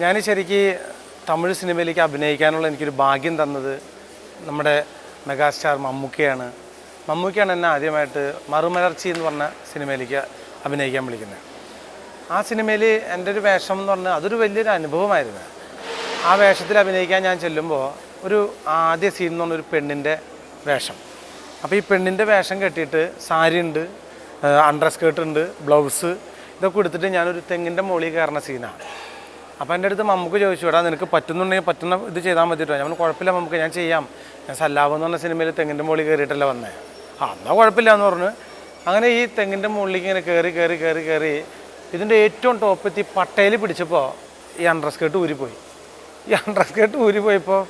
ഞാൻ ശരിക്ക് തമിഴ് സിനിമയിലേക്ക് അഭിനയിക്കാനുള്ള എനിക്കൊരു ഭാഗ്യം തന്നത് നമ്മുടെ മെഗാസ്റ്റാർ മമ്മൂക്കയാണ്. മമ്മൂക്കയാണ് എന്നെ ആദ്യമായിട്ട് മറുമലർച്ചി എന്ന് പറഞ്ഞ സിനിമയിലേക്ക് അഭിനയിക്കാൻ വിളിക്കുന്നത്. ആ സിനിമയിൽ എന്റെ ഒരു വേഷം എന്ന് പറഞ്ഞാൽ അതൊരു വലിയൊരു അനുഭവമായിരുന്നു. ആ വേഷത്തിൽ അഭിനയിക്കാൻ ഞാൻ ചെല്ലുമ്പോൾ ഒരു ആദ്യ സീൻ എന്ന് പറഞ്ഞൊരു പെണ്ണിന്റെ വേഷം. അപ്പോൾ ഈ പെണ്ണിന്റെ വേഷം കെട്ടിയിട്ട് സാരി ഉണ്ട് അണ്ടർ സ്കേർട്ട് ഉണ്ട് ബ്ലൗസ് ഇതൊക്കെ എടുത്തിട്ട് ഞാനൊരു തെങ്ങിന്റെ മുകളിൽ കയറുന്ന സീനാണ്. അപ്പോൾ എന്റെ അടുത്ത് നമുക്ക് ചോദിച്ചു എടാ നിനക്ക് പറ്റുന്നുണ്ടെങ്കിൽ പറ്റുന്ന ഇത് ചെയ്താൽ മതി കേട്ടോ ഞാൻ കുഴപ്പമില്ല നമുക്ക് ഞാൻ ചെയ്യാം. ഞാൻ സല്ലാബ് എന്ന് പറഞ്ഞ സിനിമയിൽ തെങ്ങിന്റെ മുകളിൽ കയറിയിട്ടല്ല വന്നേ. ആ എന്നാൽ കുഴപ്പമില്ല എന്ന് പറഞ്ഞു. അങ്ങനെ ഈ തെങ്ങിന്റെ മുകളിലേക്ക് ഇങ്ങനെ കയറി കയറി കയറി കയറി ഇതിന്റെ ഏറ്റവും ടോപ്പെത്തി പട്ടയിൽ പിടിച്ചപ്പോൾ ഈ അണ്ടർസ്കേർട്ട് ഊരിപ്പോയി. ഈ അണ്ടർസ്കേർട്ട് ഊരിപ്പോയപ്പോൾ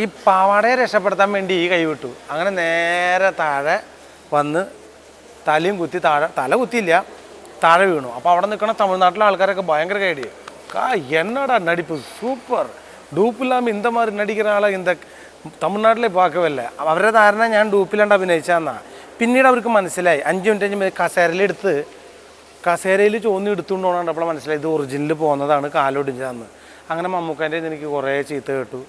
ഈ പാവാടയെ രക്ഷപ്പെടുത്താൻ വേണ്ടി ഈ കൈ വിട്ടു. അങ്ങനെ നേരെ താഴെ വന്ന് തലയും കുത്തി താഴെ തല കുത്തിയില്ല താഴെ വീണു. അപ്പോൾ അവിടെ നിൽക്കുന്ന തമിഴ്നാട്ടിലെ ആൾക്കാരൊക്കെ ഭയങ്കര കൈഡി கா என்னடா நடிப்பு? சூப்பர். ഡൂപ്പില്ലാമ ഇന്ത മാതിരി നടിക്കുന്ന இந்த ഇന്ത തമിഴ്നാട്ടിലെ പാക്കവല്ല അവരുടെ ധാരണ ഞാൻ ഡൂപ്പിലാണ്ട് അഭിനയിച്ചാന്നാ പിന്നീട് അവർക്ക് മനസ്സിലായി. അഞ്ച് മിനിറ്റ് അഞ്ച് മിനിറ്റ് കസേരയിലെടുത്ത് കസേരയിൽ ചോന്ന് എടുത്തുകൊണ്ട് പോകണം അപ്പോൾ മനസ്സിലായി ഇത് ഒറിജിനൽ പോകുന്നതാണ് കാലൊടിഞ്ഞതെന്ന്. അങ്ങനെ മമ്മൂക്കാന്റെ എനിക്ക് കുറേ ചീത്ത കേട്ടു.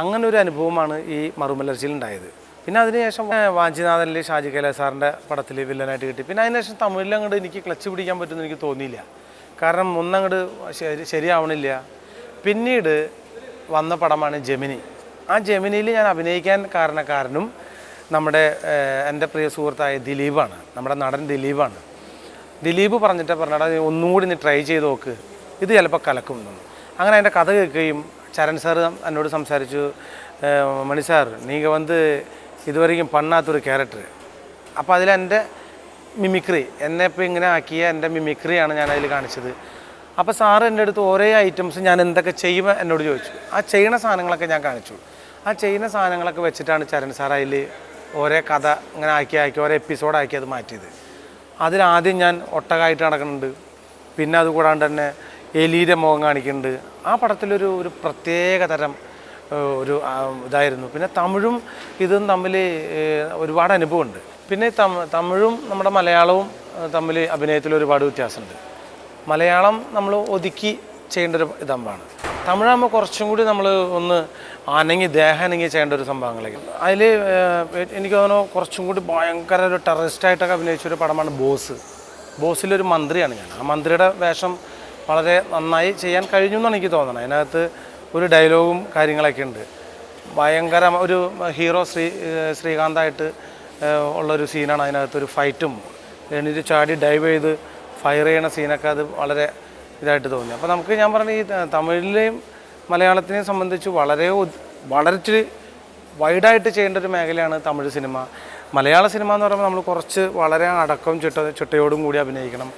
അങ്ങനെ ഒരു അനുഭവമാണ് ഈ മറുമലർച്ചയിലുണ്ടായത് പിന്നെ അതിനുശേഷം വാഞ്ചിനാഥനിൽ ഷാജി കൈലാസ് സാറിന്റെ പടത്തിൽ വില്ലനായിട്ട് കിട്ടി. പിന്നെ അതിനുശേഷം തമിഴിൽ അങ്ങോട്ട് എനിക്ക് ക്ലച്ച് പിടിക്കാൻ പറ്റുമെന്ന് എനിക്ക് തോന്നിയില്ല. കാരണം ഒന്നങ്ങോട്ട് ശരി ശരിയാവണില്ല. പിന്നീട് വന്ന പടമാണ് ജമിനി. ആ ജമിനിയിൽ ഞാൻ അഭിനയിക്കാൻ കാരണക്കാരനും നമ്മുടെ എന്റെ പ്രിയ സുഹൃത്തായ ദിലീപാണ്. നമ്മുടെ നടൻ ദിലീപാണ്. ദിലീപ് പറഞ്ഞിട്ട് പറഞ്ഞാൽ ഒന്നും കൂടി നീ ട്രൈ ചെയ്ത് നോക്ക്. ഇത് ചിലപ്പോൾ കലക്കും എന്ന് അങ്ങനെ അതിന്റെ കഥ കേൾക്കുകയും ചരൺ സാർ എന്നോട് സംസാരിച്ചു മണി സാർ നിങ്ങൾ വന്ന് ഇതുവരെയും പണ്ണാത്തൊരു ക്യാരക്ടർ അപ്പോൾ അതിലെന്റെ മിമിക്രി. എന്നെ ഇപ്പോൾ ഇങ്ങനെ ആക്കിയ എന്റെ മിമിക്രിയാണ് ഞാൻ അതിൽ കാണിച്ചത്. അപ്പോൾ സാറ് എന്റെ അടുത്ത് ഓരോ ഐറ്റംസ് ഞാൻ എന്തൊക്കെ ചെയ്യുമ്പോൾ എന്നോട് ചോദിച്ചു. ആ ചെയ്യുന്ന സാധനങ്ങളൊക്കെ ഞാൻ കാണിച്ചു. ആ ചെയ്യുന്ന സാധനങ്ങളൊക്കെ വെച്ചിട്ടാണ് ചരൺ സാർ അതിൽ ഓരോ കഥ ഇങ്ങനെ ആക്കി ആക്കി ഓരോ എപ്പിസോഡാക്കി അത് മാറ്റിയത്. അതിലാദ്യം ഞാൻ ഒട്ടകമായിട്ട് നടക്കുന്നുണ്ട്. പിന്നെ അതുകൂടാണ്ട് തന്നെ എലിയുടെ മുഖം കാണിക്കുന്നുണ്ട്. ആ പടത്തിലൊരു ഒരു പ്രത്യേക തരം ഒരു ഇതായിരുന്നു. പിന്നെ തമിഴും ഇതും തമ്മിൽ ഒരുപാട് അനുഭവമുണ്ട്. പിന്നെ തമ തമിഴും നമ്മുടെ മലയാളവും തമ്മിൽ അഭിനയത്തിൽ ഒരുപാട് വ്യത്യാസമുണ്ട്. മലയാളം നമ്മൾ ഒതുക്കി ചെയ്യേണ്ട ഒരു ഇതമ്പാണ് തമിഴാകുമ്പോൾ കുറച്ചും കൂടി നമ്മൾ ഒന്ന് അനങ്ങി ദേഹം അനങ്ങി ചെയ്യേണ്ട ഒരു സംഭവങ്ങളൊക്കെ. അതിൽ എനിക്ക് തോന്നുന്നു കുറച്ചും കൂടി ഭയങ്കര ഒരു ടെററിസ്റ്റായിട്ടൊക്കെ അഭിനയിച്ച ഒരു പടമാണ് ബോസ്. ബോസിലൊരു മന്ത്രിയാണ് ഞാൻ. ആ മന്ത്രിയുടെ വേഷം വളരെ നന്നായി ചെയ്യാൻ കഴിഞ്ഞു എന്നാണ് എനിക്ക് തോന്നുന്നത് അതിനകത്ത് ഒരു ഡയലോഗും കാര്യങ്ങളൊക്കെ ഉണ്ട്. ഭയങ്കര ഒരു ഹീറോ ശ്രീ ശ്രീകാന്തായിട്ട് ഉള്ളൊരു സീനാണ് അതിനകത്തൊരു ഫൈറ്റും എണീറ്റ് ചാടി ഡൈവ് ചെയ്ത് ഫയർ ചെയ്യണ സീനൊക്കെ അത് വളരെ ഇതായിട്ട് തോന്നി. അപ്പോൾ നമുക്ക് ഞാൻ പറഞ്ഞ ഈ തമിഴിലെയും മലയാളത്തിനെയും സംബന്ധിച്ച് വളരെ ഇച്ചിരി വൈഡായിട്ട് ചെയ്യേണ്ട ഒരു മേഖലയാണ് തമിഴ് സിനിമ. മലയാള സിനിമ എന്ന് പറയുമ്പോൾ നമ്മൾ കുറച്ച് വളരെ അടക്കം ചിട്ട ചിട്ടയോടും കൂടി അഭിനയിക്കണം.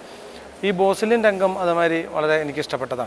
ഈ ബോസിലിൻ രംഗം അതുമാതിരി വളരെ എനിക്ക് ഇഷ്ടപ്പെട്ടതാണ്.